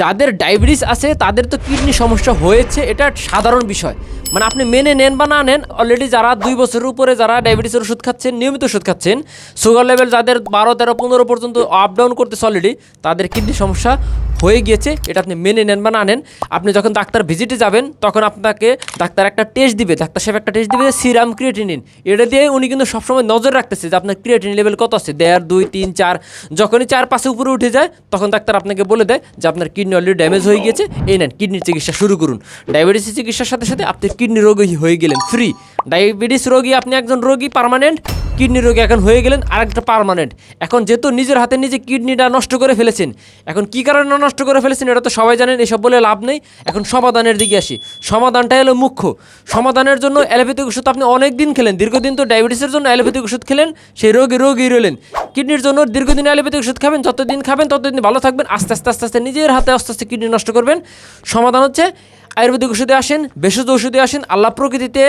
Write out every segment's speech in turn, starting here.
যাদের ডায়াবেটিস আছে, তাদের তো কিডনি সমস্যা হয়েছে, এটা সাধারণ বিষয়। মানে আপনি মেনে নেন বা না নেন অলরেডি যারা দুই বছরের উপরে যারা ডায়াবেটিসের ওষুধ খাচ্ছেন, নিয়মিত ওষুধ খাচ্ছেন সুগার লেভেল যাদের বারো, তেরো, পনেরো পর্যন্ত আপ ডাউন করতেছে অলরেডি তাদের কিডনি সমস্যা হয়ে গিয়েছে, এটা আপনি মেনে নেন বা না নেন, আপনি যখন ডাক্তার ভিজিটে যাবেন, তখন আপনাকে ডাক্তার একটা টেস্ট দিবে, ডাক্তার সাহেব একটা টেস্ট দিবে সিরাম ক্রিয়েটিনিন এটা দিয়ে উনি কিন্তু সবসময় নজর রাখতেছে যে আপনার ক্রিয়েটিন লেভেল কত আছে। দেড়, দুই, তিন, চার, যখনই চার পাশে উপরে উঠে যায়, তখন ডাক্তার আপনাকে বলে দেয় যে আপনার কিডনি অলরেডি ড্যামেজ হয়ে গিয়েছে, এই নেন কিডনির চিকিৎসা শুরু করুন। ডায়াবেটিসের চিকিৎসার সাথে সাথে আপনি কিডনি রোগী হয়ে গেলেন ফ্রি ডায়াবেটিস রোগী আপনি একজন রোগী পার্মানেন্ট কিডনি রোগী এখন হয়ে গেলেন আরেকটা পার্মানেন্ট এখন যেহেতু নিজের হাতে নিজে কিডনিটা নষ্ট করে ফেলেছেন, এখন কি কারণে নষ্ট করে ফেলেছেন এটা তো সবাই জানেন, এসব বলে লাভ নেই। এখন সমাধানের দিকে আসি। সমাধানটা হলো মুখ্য। সমাধানের জন্য অ্যালোপ্যাথিক ওষুধ আপনি অনেক দিন খেলেন। দীর্ঘদিন তো ডায়াবেটিসের জন্য অ্যালোপ্যাথিক ওষুধ খেলেন, সেই রোগী রোগী রইলেন। কিডনির জন্য দীর্ঘদিন অ্যালোপ্যাথিক ওষুধ খাবেন, যতদিন খাবেন ততদিন ভালো থাকবেন, আস্তে আস্তে আস্তে আস্তে নিজের হাতে আস্তে আস্তে কিডনি নষ্ট করবেন। সমাধান হচ্ছে আয়ুর্বেদিক ওষুধে আসেন, ভেষজ ওষুধে আসেন, আল্লাহ প্রকৃতিতে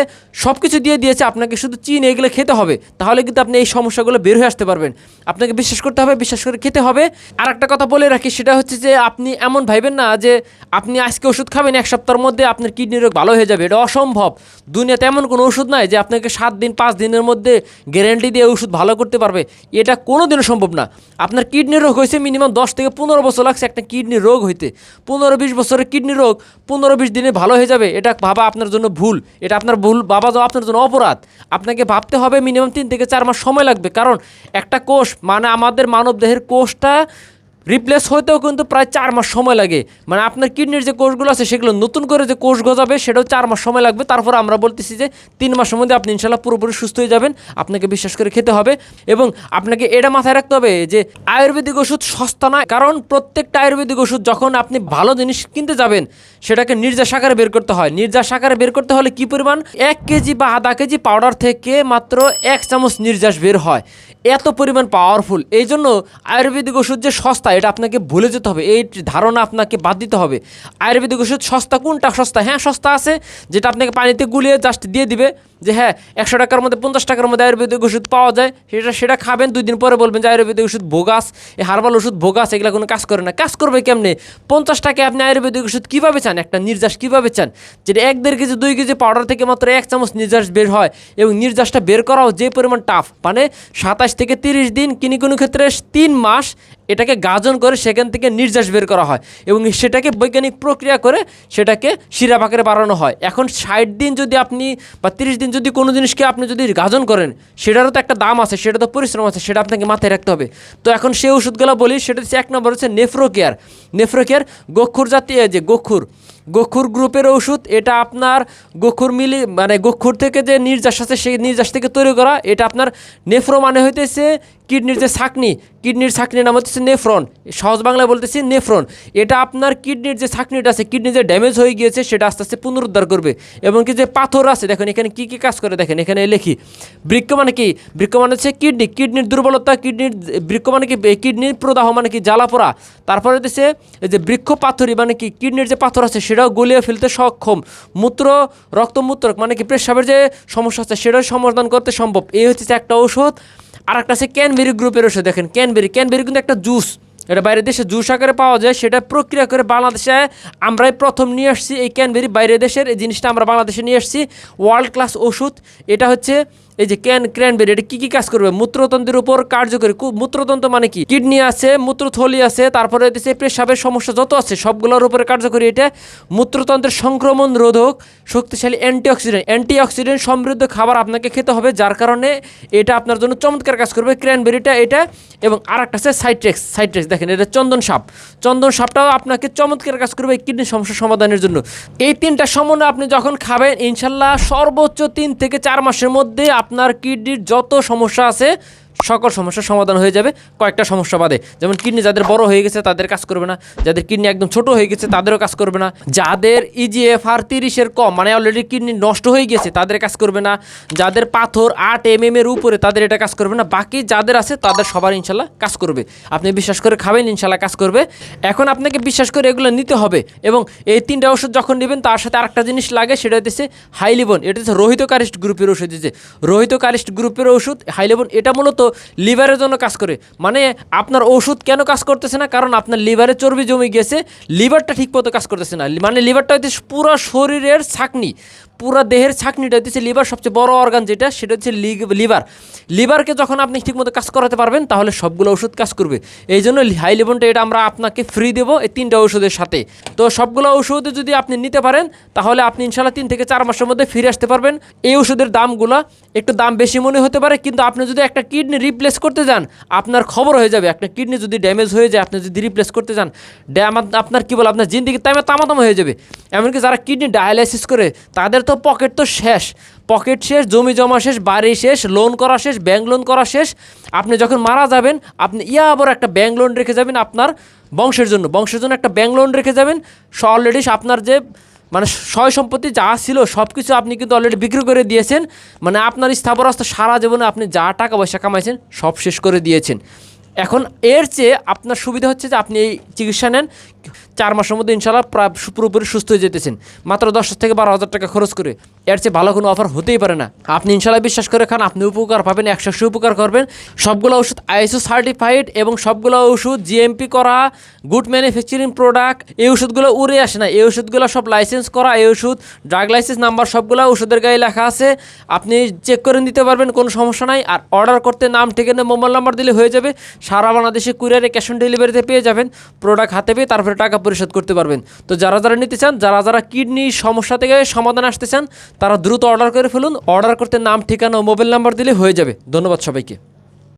সব কিছু দিয়ে দিয়েছে, আপনাকে শুধু চিন এগুলো খেতে হবে, তাহলে কিন্তু আপনি এই সমস্যাগুলো বের হয়ে আসতে পারবেন। আপনাকে বিশ্বাস করতে হবে, বিশ্বাস করে খেতে হবে। আর একটা কথা বলে রাখি, সেটা হচ্ছে যে আপনি এমন ভাইবেন না যে আপনি আজকে ওষুধ খাবেন, এক সপ্তাহের মধ্যে আপনার কিডনি রোগ ভালো হয়ে যাবে, এটা অসম্ভব। দুনিয়াতে এমন কোনো ওষুধ নাই যে আপনাকে সাত দিন, পাঁচ দিনের মধ্যে গ্যারেন্টি দিয়ে ওষুধ ভালো করতে পারবে। এটা কোনো দিনও সম্ভব না। আপনার কিডনি রোগ হয়েছে মিনিমাম দশ থেকে পনেরো বছর লাগছে একটা কিডনি রোগ হইতে। পনেরো, বিশ বছরের কিডনি রোগ, পনেরো, বিশ দিনে ভালো হয়ে যাবে, এটা ভাবা আপনার জন্য ভুল। এটা আপনার ভুল বাবা যাওয়া আপনার জন্য অপরাধ। আপনাকে ভাবতে হবে মিনিমাম তিন থেকে চার মাস সময় লাগবে। কারণ একটা কোষ মানে আমাদের মানব দেহের কোষটা রিপ্লেস হতেও কিন্তু প্রায় চার মাস সময় লাগে। মানে আপনার কিডনির যে কোষগুলো আছে, সেগুলো নতুন করে যে কোষ গজাবে, সেটাও চার মাস সময় লাগবে। তারপর আমরা বলতেছি যে তিন মাসের মধ্যে আপনি ইনশাল্লাহ পুরোপুরি সুস্থ হয়ে যাবেন, আপনাকে বিশ্বাস করে খেতে হবে এবং আপনাকে এটা মাথায় রাখতে হবে যে আয়ুর্বেদিক ওষুধ সস্তা নয়, কারণ প্রত্যেকটা আয়ুর্বেদিক ওষুধ যখন আপনি ভালো জিনিস কিনতে যাবেন, সেটাকে নির্যাস আকারে বের করতে হয়। নির্যাস আকারে বের করতে হলে কি পরিমাণ? এক কেজি বা আধা কেজি পাউডার থেকে মাত্র এক চামচ নির্যাস বের হয়। এত পরিমাণ পাওয়ারফুল এই জন্য আয়ুর্বেদিক ওষুধ যে সস্তা এটা আপনাকে ভুলে যেতে হবে। এই ধারণা আপনাকে বাদ দিতে হবে। আয়ুর্বেদিক ওষুধ সস্তা, কোনটা সস্তা? হ্যাঁ সস্তা আছে, যেটা আপনাকে পানিতে গুলিয়ে জাস্ট দিয়ে দিবে যে হ্যাঁ একশো টাকার মধ্যে, পঞ্চাশ টাকার মধ্যে আয়ুর্বেদিক ওষুধ পাওয়া যায়। সেটা সেটা খাবেন, দুই দিন পরে বলবেন যে আয়ুর্বেদিক ওষুধ ভোগাস এই হার্বাল ওষুধ ভোগাস এগুলো কোনো কাজ করে না। কাজ করবে কেমনে? পঞ্চাশ টাকায় আপনি আয়ুর্বেদিক ওষুধ কীভাবে চান? একটা নির্যাস কীভাবে চান? যেটা এক দেড় কেজি, দুই কেজি পাউডার থেকে মাত্র এক চামচ নির্যাস বের হয় এবং নির্যাসটা বের করাও যে পরিমাণ টাফ মানে সাতাশ থেকে তিরিশ দিন, কিনি কোনো ক্ষেত্রে তিন মাস এটাকে গাজন করে সেখান থেকে নির্যাস বের করা হয় এবং সেটাকে বৈজ্ঞানিক প্রক্রিয়া করে সেটাকে শিরা পাকারে বাড়ানো হয়। এখন ষাট দিন যদি আপনি বা তিরিশ দিন যদি কোনো জিনিসকে আপনি যদি গাজন করেন, সেটারও তো একটা দাম আছে, সেটা তো পরিশ্রম আছে, সেটা আপনাকে মাথায় রাখতে হবে। তো এখন সেই ওষুধগুলো বলি, সেটা হচ্ছে এক নম্বর হচ্ছে নেফ্রো কেয়ার নেফ্রো কেয়ার গক্ষুর জাতীয় যে গক্ষুর গক্ষুর গ্রুপের ওষুধ, এটা আপনার গক্ষুর মিলি মানে গক্ষুর থেকে যে নির্যাস আছে, সেই নির্যাস থেকে তৈরি করা, এটা আপনার নেফ্রো মানে হইতেছে কিডনির যে ছাকনি, কিডনির ছাকনির নাম হচ্ছে নেফ্রন। সহজ বাংলায় বলতেছি নেফ্রন। এটা আপনার কিডনির যে ছাকনিটা আছে, কিডনি যে ড্যামেজ হয়ে গিয়েছে, সেটা আস্তে আস্তে পুনরুদ্ধার করবে। এবং কি যে পাথর আছে, দেখেন এখানে কি কি কাজ করে, দেখেন এখানে লেখি। বৃক্ষ মানে কি? বৃক্ষ মানে হচ্ছে কিডনি। কিডনির দুর্বলতা, কিডনির বৃক্ষ মানে কি? কিডনির প্রদাহ মানে কি? জ্বালা পোড়া। তারপরে হচ্ছে এই যে বৃক্ষ পাথরি মানে কি? কিডনির যে পাথর আছে, সেটাও গলিয়ে ফেলতে সক্ষম। মূত্র, রক্তমূত্র মানে কি? পেশাবের যে সমস্যা আছে, সেটাও সমাধান করতে সম্ভব। এই হচ্ছে একটা ঔষধ। আর একটা আছে ক্যানবেরি গ্রুপের ওষুধ, দেখেন ক্যানবেরি। ক্যানবেরি কিন্তু একটা জুস। এটা বাইরের দেশে জুস আকারে পাওয়া যায়, সেটা প্রক্রিয়া করে বাংলাদেশে আমরাই প্রথম নিয়ে আসছি এই ক্যানবেরি। বাইরের দেশের এই জিনিসটা আমরা বাংলাদেশে নিয়ে আসছি। ওয়ার্ল্ড ক্লাস ওষুধ। এটা হচ্ছে এই যে ক্যান ক্র্যানবেরি, এটা কী কী কাজ করবে? মূত্রতন্ত্রের উপর কার্যকরী। মূত্রতন্ত্র মানে কি? কিডনি আছে, মূত্রথলি আছে, তারপরে হচ্ছে পেশাবের সমস্যা যত আছে, সবগুলোর উপরে কার্যকরী এটা। মূত্রতন্ত্রের সংক্রমণ রোধক শক্তিশালী অ্যান্টিঅক্সিডেন্ট। অ্যান্টিঅক্সিডেন্ট সমৃদ্ধ খাবার আপনাকে খেতে হবে, যার কারণে এটা আপনার জন্য চমৎকার কাজ করবে ক্র্যানবেরিটা, এটা। এবং আর একটা আছে সাইট্রেক্স সাইট্রেক্স, দেখেন, এটা চন্দন সাপ। চন্দন সাপটাও আপনাকে চমৎকার কাজ করবে কিডনি সমস্যা সমাধানের জন্য। এই তিনটা সমন্বয় আপনি যখন খাবেন, ইনশাল্লাহ সর্বোচ্চ তিন থেকে চার মাসের মধ্যে আপনার কিডনির যত সমস্যা আছে সকল সমস্যার সমাধান হয়ে যাবে কয়েকটা সমস্যা বাদে। যেমন কিডনি যাদের বড় হয়ে গেছে, তাদের কাজ করবে না। যাদের কিডনি একদম ছোট হয়ে গেছে, তাদেরও কাজ করবে না। যাদের E ইজিএফ আর তিরিশের কম মানে অলরেডি কিডনি নষ্ট হয়ে গেছে, তাদের কাজ করবে না। যাদের পাথর আট এম এম এর উপরে, তাদের এটা কাজ করবে না। বাকি যাদের আছে, তাদের সবার ইনশাল্লাহ কাজ করবে। আপনি বিশ্বাস করে খাবেন, ইনশাল্লাহ কাজ করবে। এখন আপনাকে বিশ্বাস করে এগুলো নিতে হবে এবং এই তিনটা ওষুধ যখন নেবেন, তার সাথে আরেকটা জিনিস লাগে, সেটা হচ্ছে হাইলিবন। এটা হচ্ছে রোহিত কারিস্ট গ্রুপের ওষুধ হচ্ছে রোহিত কারিস্ট গ্রুপের ওষুধ, হাইলিবন। এটা মূলত লিভারের জন্য কাজ করে। মানে আপনার ওষুধ কেন কাজ করতেছে না? কারণ আপনার লিভারে চর্বি জমে গেছে লিভারটা ঠিক মতো কাজ করতেছে না। মানে লিভারটা হচ্ছে পুরো শরীরের ছাকনি। পুরো দেহের ছাকনিটা হচ্ছে লিভার সবচেয়ে বড় অর্গান যেটা, সেটা হচ্ছে লিভার লিভারকে যখন আপনি ঠিকমতো কাজ করাতে পারবেন, তাহলে সবগুলো ওষুধ কাজ করবে। এই জন্য হাই লেভনটা এটা আমরা আপনাকে ফ্রি দেবো এই তিনটা ওষুধের সাথে। তো সবগুলো ওষুধ যদি আপনি নিতে পারেন, তাহলে আপনি ইনশাল্লাহ তিন থেকে চার মাসের মধ্যে ফিরে আসতে পারবেন। এই ওষুধের দামগুলো একটু দাম বেশি মনে হতে পারে, কিন্তু আপনি যদি একটা কিডনি রিপ্লেস করতে যান, আপনার খবর হয়ে যাবে। একটা কিডনি যদি ড্যামেজ হয়ে যায়, আপনি যদি রিপ্লেস করতে যান আপনার কী বলে, আপনার জিন্দিগি তাইমে তামাতামা হয়ে যাবে। এমনকি যারা কিডনি ডায়ালাইসিস করে, তাদের তো পকেট তো শেষ। পকেট শেষ, জমি জমা শেষ, বাড়ি শেষ লোন করা শেষ ব্যাংক লোন করা শেষ। আপনি যখন মারা যাবেন, আপনি ইয়া আবার একটা ব্যাংক লোন রেখে যাবেন আপনার বংশের জন্য। বংশের জন্য একটা ব্যাংক লোন রেখে যাবেন। অলরেডি আপনার যে মানে সয় সম্পত্তি যা ছিল সব কিছু আপনি কিন্তু অলরেডি বিক্রি করে দিয়েছেন। মানে আপনার স্থাবরাস্ত সারা জীবনে আপনি যা টাকা পয়সা কামাইছেন, সব শেষ করে দিয়েছেন। এখন এর চেয়ে আপনার সুবিধা হচ্ছে যে আপনি এই চিকিৎসা নেন। চার মাসের মধ্যে ইনশাল্লাহ পুরোপুরি সুস্থ হয়ে যেতেছেন। মাত্র দশ থেকে বারো হাজার টাকা খরচ করে। এর চেয়ে ভালো কোনো অফার হতেই পারে না। আপনি ইনশাল্লাহ বিশ্বাস করে খান, আপনি উপকার পাবেন একশো একশো উপকার করবেন। সবগুলো ওষুধ আইএসও সার্টিফাইড এবং সবগুলো ওষুধ জিএমপি করা, গুড ম্যানুফ্যাকচারিং প্রোডাক্ট, এই ওষুধগুলো উড়ে আসে না। এই ওষুধগুলো সব লাইসেন্স করা, এই ওষুধ, ড্রাগ লাইসেন্স নাম্বার সবগুলো ওষুধের গায়ে লেখা আছে। আপনি চেক করে নিতে পারবেন, কোনো সমস্যা নাই। আর অর্ডার করতে নাম, ঠিকানা, মোবাইল নাম্বার দিলে হয়ে যাবে। সারা বাংলাদেশে কুরিয়ারে ক্যাশ অন ডেলিভারিতে পেয়ে যাবেন। প্রোডাক্ট হাতে পেয়ে তারপরে টাকা পরিশোধ করতে পারবেন। তো যারা যারা নিতে চান, যারা যারা কিডনি সমস্যা থেকে সমাধান আসতে চান, তারা দ্রুত অর্ডার করে ফেলুন। অর্ডার করতে নাম, ঠিকানা ও মোবাইল নাম্বার দিলে হয়ে যাবে। ধন্যবাদ সবাইকে।